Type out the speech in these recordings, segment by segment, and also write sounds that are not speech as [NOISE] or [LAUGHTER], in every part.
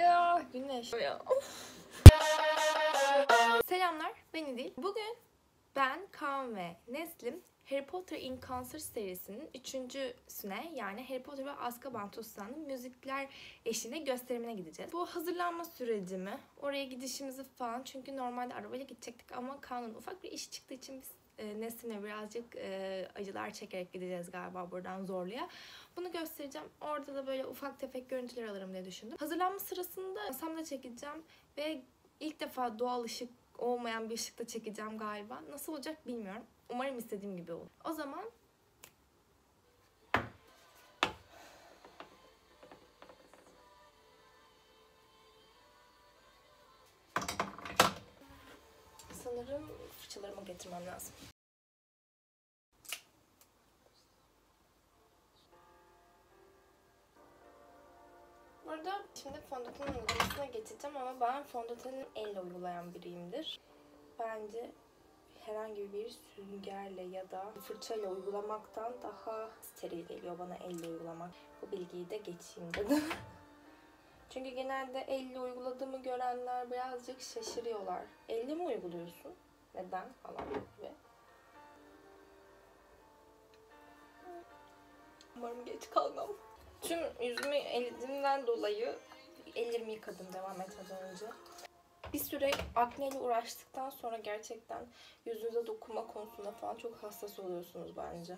Ya güneş. Ya. Selamlar, ben İdil. Bugün ben, Kaan ve Neslim Harry Potter in Concert serisinin üçüncüsüne yani Harry Potter ve Azkaban Tutsağı'nın müzikler eşliğinde gösterimine gideceğiz. Bu hazırlanma sürecimi, oraya gidişimizi falan çünkü normalde arabayla gidecektik ama Kaan'ın ufak bir iş çıktığı için biz e, Neslim'le birazcık e, acılar çekerek gideceğiz galiba buradan zorluya. Bunu göstereceğim. Orada da böyle ufak tefek görüntüler alırım diye düşündüm. Hazırlanma sırasında masamda çekeceğim ve ilk defa doğal ışık olmayan bir ışıkta çekeceğim galiba. Nasıl olacak bilmiyorum. Umarım istediğim gibi olur. O zaman fırçalarımı getirmem lazım. Burada şimdi fondöten uygulamasına geçeceğim ama ben fondöteni elle uygulayan biriyimdir. Bence herhangi bir süngerle ya da fırçayla uygulamaktan daha steril geliyor bana elle uygulamak. Bu bilgiyi de geçeyim dedim. [LAUGHS] Çünkü genelde elle uyguladığımı görenler birazcık şaşırıyorlar. Elle mi uyguluyorsun? Neden? Falan gibi. Umarım geç kalmam. Tüm yüzümü elimden dolayı ellerimi yıkadım devam etmeden önce. Bir süre akneyle uğraştıktan sonra gerçekten yüzünüze dokunma konusunda falan çok hassas oluyorsunuz bence.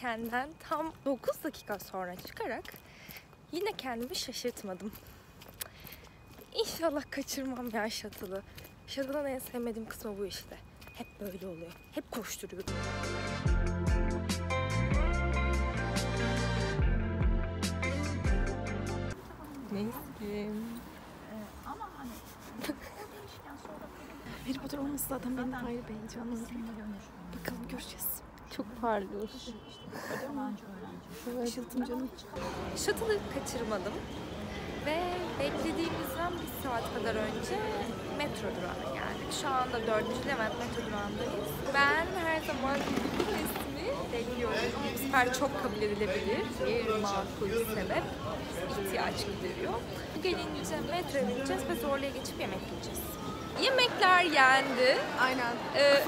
Çıkmam gerekenden tam 9 dakika sonra çıkarak yine kendimi şaşırtmadım. İnşallah kaçırmam ya shuttle'ı. Shuttle'ın en sevmediğim kısmı bu işte. Hep böyle oluyor. Hep koşturuyorum. Neslim. Ama hani Harry Potter olması zaten benim ayrı bir heyecanım. Bakalım göreceğiz. Çok parlıyorsun. Evet. Işıltım canım. Shuttle'ı kaçırmadım. Ve beklediğimizden bir saat kadar önce metro durağına geldik. Şu anda 4. Levent metro durağındayız. Ben her zaman resmi bekliyorum. Bu sefer çok kabul edilebilir bir makul sebep ihtiyaç gideriyor. Gelince metroya bineceğiz ve zorluya geçip yemek yiyeceğiz. Yemekler yendi. Aynen. Ee,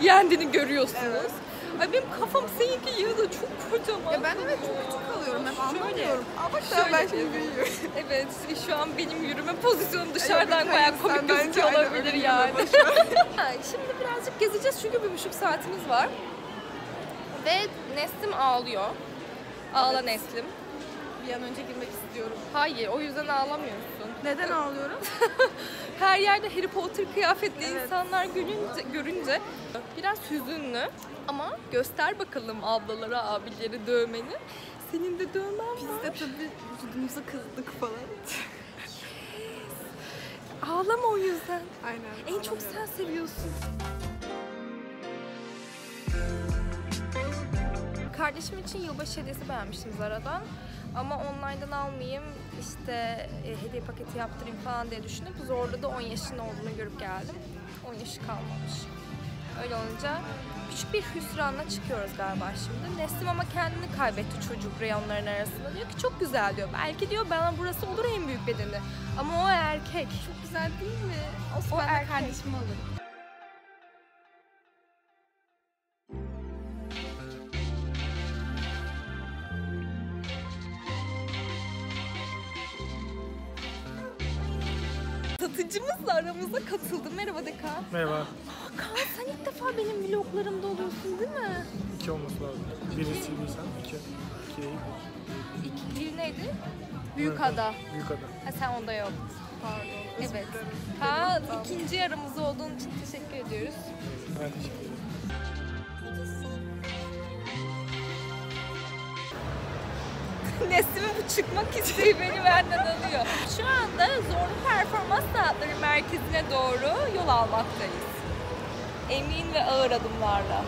[LAUGHS] yendiğini görüyorsunuz. Ay benim kafam seninki yanında çok kocaman. Ya ben evet çok küçük kalıyorum. Ben Şöyle. anlamıyorum. Aa bak Şöyle ben şimdi büyüyorum. Evet, şu an benim yürüme pozisyonu dışarıdan hayır, komik gözüküyor olabilir yani. [LAUGHS] [LAUGHS] Şimdi birazcık gezeceğiz çünkü bir buçuk saatimiz var. Ve Neslim ağlıyor. Ağla Neslim. Bir an önce girmek istiyorum. Hayır, o yüzden ağlamıyorsun. Neden ağlıyorum? [LAUGHS] Her yerde Harry Potter kıyafetli Evet. insanlar görünce, görünce biraz hüzünlü. Ama göster bakalım ablalara, abileri dövmeni. Senin de dövmen Biz var. de tabii vücudumuza kızdık falan. Ağlama o yüzden. Aynen. En çok sen seviyorsun. Kardeşim için yılbaşı hediyesi beğenmiştim Zara'dan. Ama online'dan almayayım, işte e, hediye paketi yaptırayım falan diye düşünüp zorda da 10 yaşında olduğunu görüp geldim. 10 yaşı kalmamış. Öyle olunca küçük bir hüsranla çıkıyoruz galiba şimdi. Neslim ama kendini kaybetti çocuk reyonların arasında. Diyor ki çok güzel diyor. Belki diyor bana burası olur en büyük bedeni. Ama o erkek. Çok güzel değil mi? Olsun O de erkek. kardeşimi alırım. Satıcımız da aramıza katıldı. Merhaba Dekan. Merhaba. Kaan sen ilk defa benim vloglarımda oluyorsun değil mi? İki olması lazım. Birisi bilsen iki. İki değil. İlk biri neydi? Büyük Evet. Ada. Büyük adam. Ha, sen onda yok. Pardon. Evet. Kaan ikinci yaramızda olduğun için teşekkür ediyoruz. Ben teşekkür ederim. neslim bu çıkmak isteği beni benden alıyor. Şu anda Zorlu Performans Sanatları Merkezi'ne doğru yol almaktayız. Emin ve ağır adımlarla.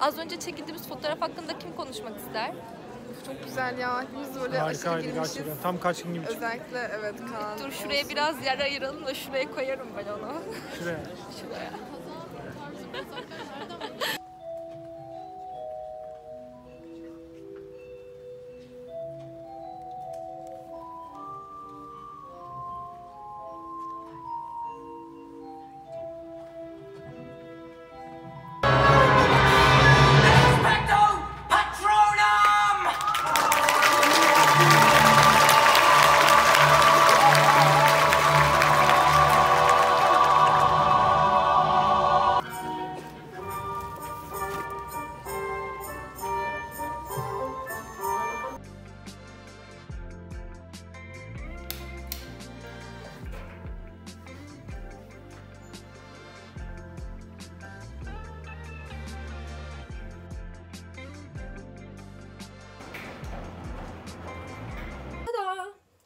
Az önce çekildiğimiz fotoğraf hakkında kim konuşmak ister? Çok güzel ya. Hepimiz böyle aşırı Harikaydı girmişiz. gerçekten. Tam kaç gün gibi çıktı. Özellikle evet Kaan. Dur şuraya biraz yer ayıralım da şuraya koyarım ben onu. Şuraya. [LAUGHS] Şuraya.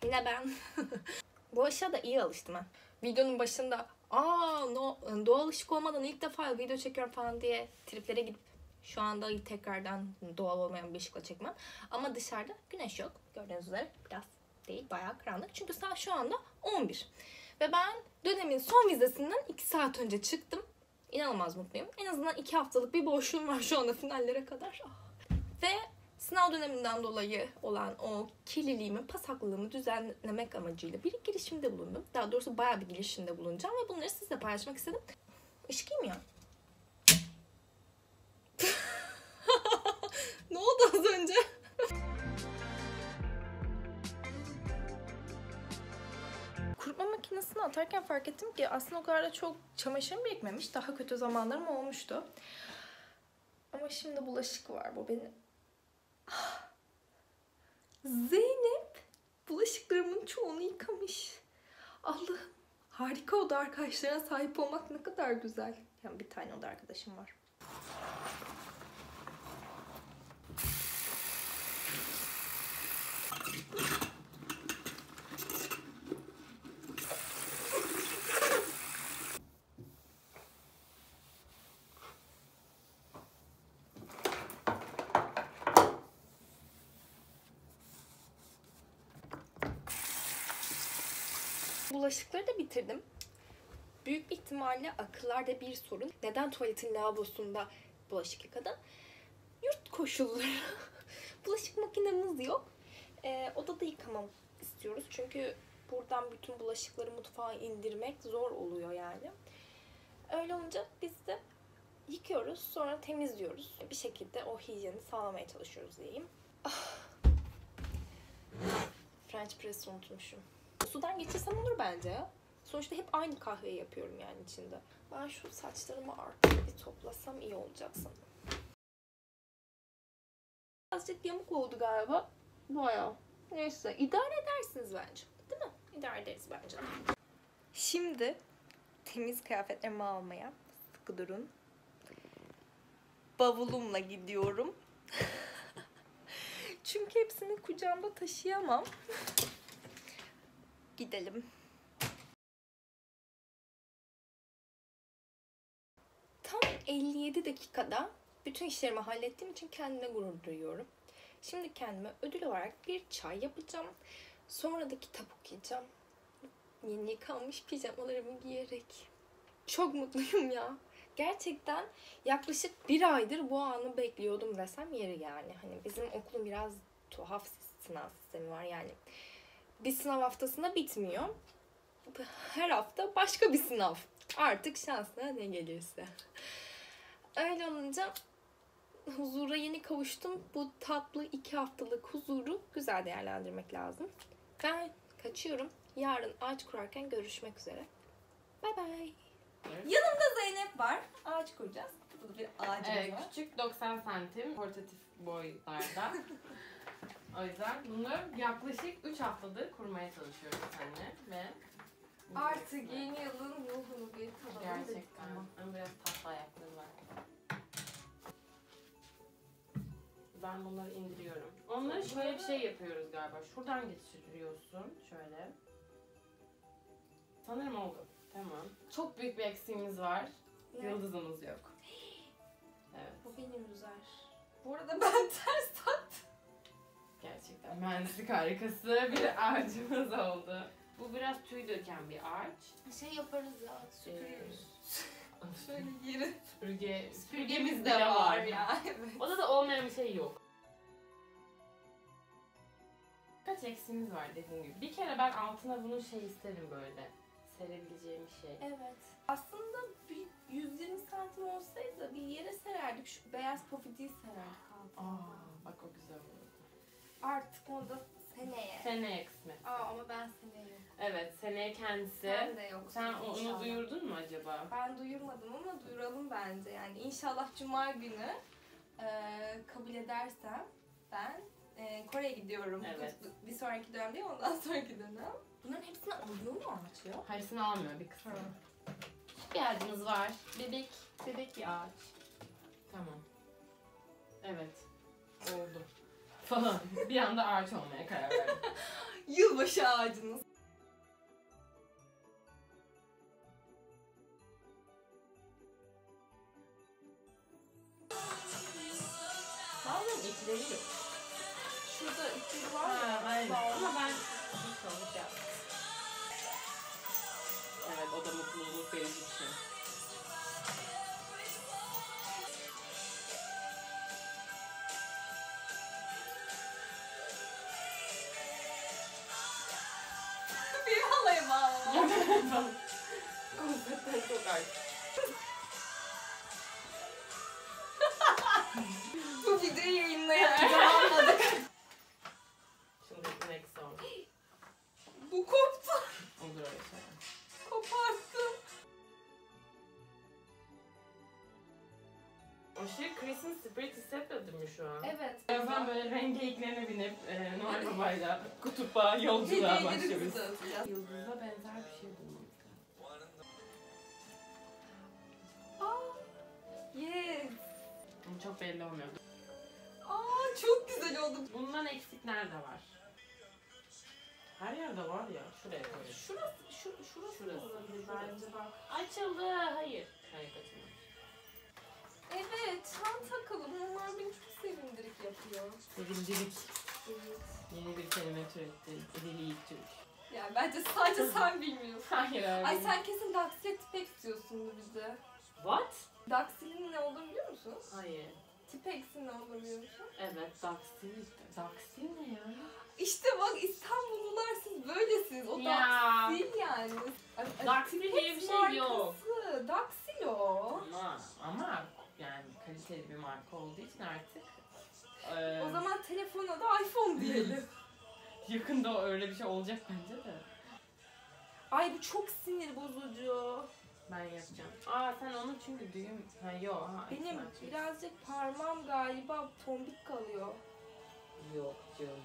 Yine ben. [LAUGHS] Bu aşağı da iyi alıştım ha. Videonun başında aa no, doğal ışık olmadan ilk defa video çekiyorum falan diye triplere gidip şu anda tekrardan doğal olmayan bir ışıkla çekmem. Ama dışarıda güneş yok. Gördüğünüz üzere biraz değil bayağı karanlık. Çünkü saat şu anda 11. Ve ben dönemin son vizesinden 2 saat önce çıktım. İnanılmaz mutluyum. En azından 2 haftalık bir boşluğum var şu anda finallere kadar. Ah. Ve sınav döneminden dolayı olan o kirliliğimi, pasaklılığımı düzenlemek amacıyla bir girişimde bulundum. Daha doğrusu bayağı bir girişimde bulunacağım ve bunları sizle paylaşmak istedim. Işık iyi mi ya? [LAUGHS] ne oldu az önce? Kurutma makinesine atarken fark ettim ki aslında o kadar da çok çamaşırım birikmemiş. Daha kötü zamanlarım olmuştu. Ama şimdi bulaşık var. Bu beni Zeynep bulaşıklarımın çoğunu yıkamış. Allah'ım harika oda arkadaşlarına sahip olmak ne kadar güzel. Yani bir tane oda arkadaşım var. Bulaşıkları da bitirdim. Büyük bir ihtimalle akıllarda bir sorun. Neden tuvaletin lavabosunda bulaşık yıkadın? Yurt koşulları. [LAUGHS] bulaşık makinemiz yok. Ee, odada yıkamam istiyoruz. Çünkü buradan bütün bulaşıkları mutfağa indirmek zor oluyor yani. Öyle olunca biz de yıkıyoruz. Sonra temizliyoruz. Bir şekilde o hijyeni sağlamaya çalışıyoruz diyeyim. Ah. French press unutmuşum. Sudan geçirsem olur bence. Sonuçta hep aynı kahveyi yapıyorum yani içinde. Ben şu saçlarımı artık bir toplasam iyi olacak sanırım. Birazcık yamuk oldu galiba. Bayağı. Neyse idare edersiniz bence. Değil mi? İdare ederiz bence. Şimdi temiz kıyafetlerimi almaya sıkı durun. Bavulumla gidiyorum. [LAUGHS] Çünkü hepsini kucağımda taşıyamam. Gidelim. Tam 57 dakikada bütün işlerimi hallettiğim için kendime gurur duyuyorum. Şimdi kendime ödül olarak bir çay yapacağım. Sonra da kitap okuyacağım. Yeni yıkanmış pijamalarımı giyerek. Çok mutluyum ya. Gerçekten yaklaşık bir aydır bu anı bekliyordum desem yeri yani. Hani bizim okulun biraz tuhaf sınav sistemi var yani. Bir sınav haftasında bitmiyor. Her hafta başka bir sınav. Artık şansına ne gelirse. Öyle olunca huzura yeni kavuştum. Bu tatlı iki haftalık huzuru güzel değerlendirmek lazım. Ben kaçıyorum. Yarın ağaç kurarken görüşmek üzere. Bay bay. Yanımda Zeynep var. Ağaç kuracağız. Burada bir ağacımız Evet, var. küçük 90 santim portatif boylarda. [LAUGHS] o yüzden bunu yaklaşık 3 haftadır kurmaya çalışıyoruz seninle ve Artık yeni yılın ruhunu bir tadalım gerçekten ama biraz tatlı ayakları var. Ben bunları indiriyorum. Onları şöyle bir şey yapıyoruz galiba. Şuradan geçiriyorsun şöyle. Sanırım oldu. Tamam. Çok büyük bir eksiğimiz var. Ne? Yıldızımız yok. [GASPS] Evet. Bu benim üzer. Bu arada ben [LAUGHS] ters taktım. Gerçekten mühendislik harikası bir [LAUGHS] ağacımız oldu. Bu biraz tüy döken bir ağaç. Şey yaparız ya, süpürüyoruz. [LAUGHS] Şöyle yeri. Süpürge, Süpürgemiz de var ya. [LAUGHS] Evet. Odada olmayan bir şey yok. Kaç eksiğimiz var dediğim gibi. Bir kere ben altına bunu şey isterim böyle. Serebileceğim bir şey. Evet. Aslında bir 120 santim olsaydı bir yere sererdik. Şu beyaz pofidiyi sererdik altına. Aa, bak o güzel oldu. Artık onu da seneye. Seneye kısmet. Aa ama ben seneye. Evet, seneye kendisi. Sen de yok. Sen onu duyurdun mu acaba? Ben duyurmadım ama duyuralım bence. Yani inşallah Cuma günü eee, kabul edersem ben eee, Kore'ye gidiyorum. Evet. Bir sonraki dönem değil ondan [LAUGHS] sonraki dönem. Bunların hepsini alıyor mu amaçlıyor? Hepsini almıyor bir kısmını. Bir ağacımız var. Bebek, bebek bir ağaç. Tamam. Evet. Oldu. Falan. Bir anda ağaç olmaya karar verdim. [LAUGHS] Yılbaşı ağacınız. Bazen ipleri yok. Şurada üçlü var Ha, ya. aynen. Ama ben hiç olmuş yaptım. Evet, o da mutluluk verici bir şey. Çok aç. [LAUGHS] Bu videoyu yayınlayarak tamamladık. Şimdi next song. [GASPS] Bu koptu. Olur öyle şeyler. Koparttım. Aşırı Christmas spirit hissetmedin mi şu an? Evet. Birazdan böyle renk geyiklerine binip e, Noel [LAUGHS] Baba'yla kutupa yolculuğa başlıyoruz. Hediyelerimizi çok belli olmuyor. Aa, çok güzel oldu. Bundan eksik nerede var? Her yerde var ya. Şuraya koyuyoruz. Şurası, şu, şurası, Şurası. olabilir bence bak. Açıldı. Hayır. Hayır kaçırma. Evet, çanta takılı. Bunlar beni çok sevindirik yapıyor. Sevindirik. Evet. Yeni bir kelime türetti. Dili Türk. Ya bence sadece [LAUGHS] sen bilmiyorsun. Hayır abi. Ay sen kesin Daxil'e tipek istiyorsundur bize. What? Daxil'in ne olduğunu biliyor musun? Hayır. Biliyor musun? Evet. Daksil. Daksil ne ya? İşte bak İstanbullular siz böylesiniz. O Ya. Daxil yani. Ay, Tipex diye bir şey yok. markası. Daxil o. Ama, ama yani kaliteli bir marka olduğu için artık eee, O zaman telefona da iPhone diyelim. [LAUGHS] yakında öyle bir şey olacak bence de. Ay bu çok sinir bozucu. Ben yapacağım. Aa sen onu çünkü düğüm... Ha yok. Ha, Benim açıyorsun. birazcık parmağım galiba tombik kalıyor. Yok canım.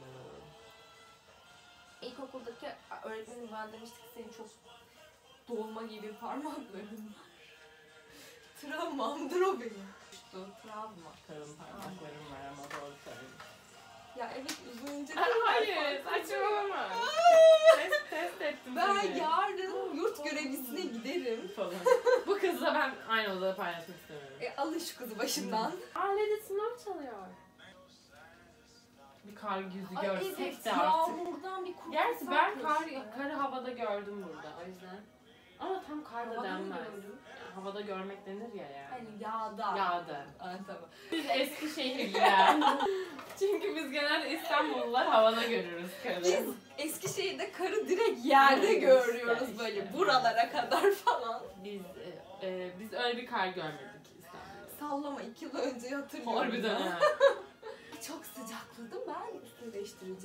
İlkokuldaki öğretmenim bana demişti ki senin çok dolma gibi parmakların var. Travmamdır o benim. İşte travma. Karın parmaklarım var ama doğru söylüyorsun. Ya evet uzunca Aa, Hayır saçmalama. test, test ettim Ben seni. yarın yurt görevlisine giderim. Falan. Bu kızla ben aynı odada paylaşmak istemiyorum. E alın şu kızı başımdan. Aa Lady Snow çalıyor. Bir kar yüzü Ay görsek evet de artık. yağmurdan bir kurtulsak Gerçi ben kar, keşke. karı havada gördüm burada o yüzden. Ama tam kar da Havada mı denmez. gördün? Havada görmek denir ya yani. Hani yağda. Yağda. Aa, tamam. Biz Eskişehirliler. [LAUGHS] Çünkü biz genelde İstanbullular havada görürüz karı. Biz Eskişehir'de karı direkt yerde Evet, görüyoruz işte, böyle işte. buralara kadar falan. Biz, e, e, biz öyle bir kar görmedik İstanbul'da. Sallama iki yıl önce hatırlıyorum. Harbiden ha. [LAUGHS] Çok sıcakladı ben üstünü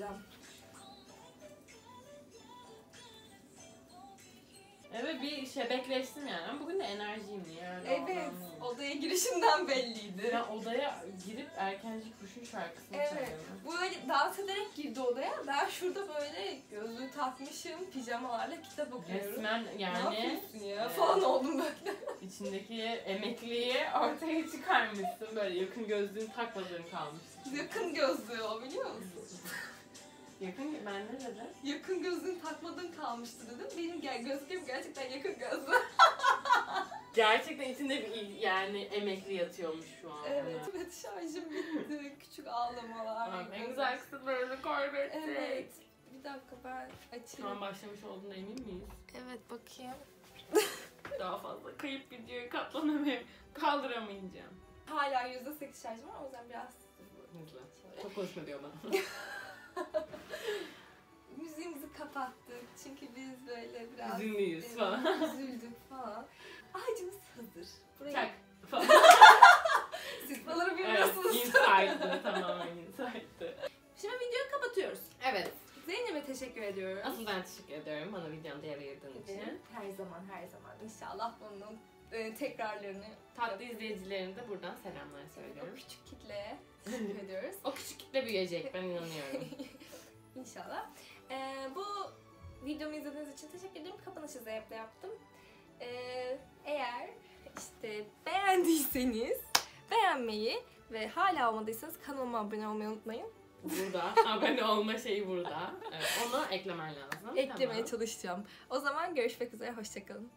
Evet bir şebekleştim yani. Ama bugün de enerjiyim öyle Evet odaya girişinden belliydi. Ben odaya girip erkenci kuşun şarkısını Evet. çalıyorum. Bu öyle dans ederek girdi odaya. Ben şurada böyle gözlüğü takmışım, pijamalarla kitap okuyorum. Resmen ne yani yapıyorsun ya Evet. falan oldum böyle. içindeki emekliyi ortaya çıkarmışsın. Böyle yakın gözlüğün takmadığın kalmış. Yakın gözlüğü o biliyor musun? [LAUGHS] Yakın ben ne dedim? Yakın gözlüğün takmadığın kalmıştı dedim. Benim gel gözlüğüm gerçekten yakın gözlü. [LAUGHS] Gerçekten içinde bir yani emekli yatıyormuş şu an. Evet, evet şarjım bitti. Küçük ağlamalar. Tamam, en güzel kısımlarını kaybettik. Evet. Bir dakika ben Şu açayım. an başlamış olduğuna emin miyiz? Evet bakayım. [LAUGHS] Daha fazla kayıp videoyu katlanamayıp kaldıramayacağım. Hala %8 şarjım var o yüzden biraz Hızlı. Çok konuşma diyor bana. [LAUGHS] müziğimizi kapattık. Çünkü biz böyle biraz Üzünlüyüz e, falan. [LAUGHS] üzüldük falan. Ağacımız hazır. Burayı Çak. Falan. [LAUGHS] siz buraları evet, bilmiyorsunuz. insight'tı tamamen insight'tı. Şimdi videoyu kapatıyoruz. Evet, Zeynep'e teşekkür ediyorum. asıl ben teşekkür ediyorum bana videonu diye ayırdığın için. Her zaman her zaman inşallah bunun e, tekrarlarını Tatlı izleyicilerine de buradan selamlar o söylüyorum. küçük kitleye teşekkür [LAUGHS] ediyoruz. O küçük kitle büyüyecek ben inanıyorum. İnşallah. Ee, bu videomu izlediğiniz için teşekkür ederim. Kapanışı Zeynep'le yaptım. Ee, eğer işte beğendiyseniz beğenmeyi ve hala olmadıysanız kanalıma abone olmayı unutmayın. Burada [LAUGHS] abone olma şeyi burada. Evet, onu eklemen lazım. Eklemeye Tamam. çalışacağım. O zaman görüşmek üzere. Hoşçakalın.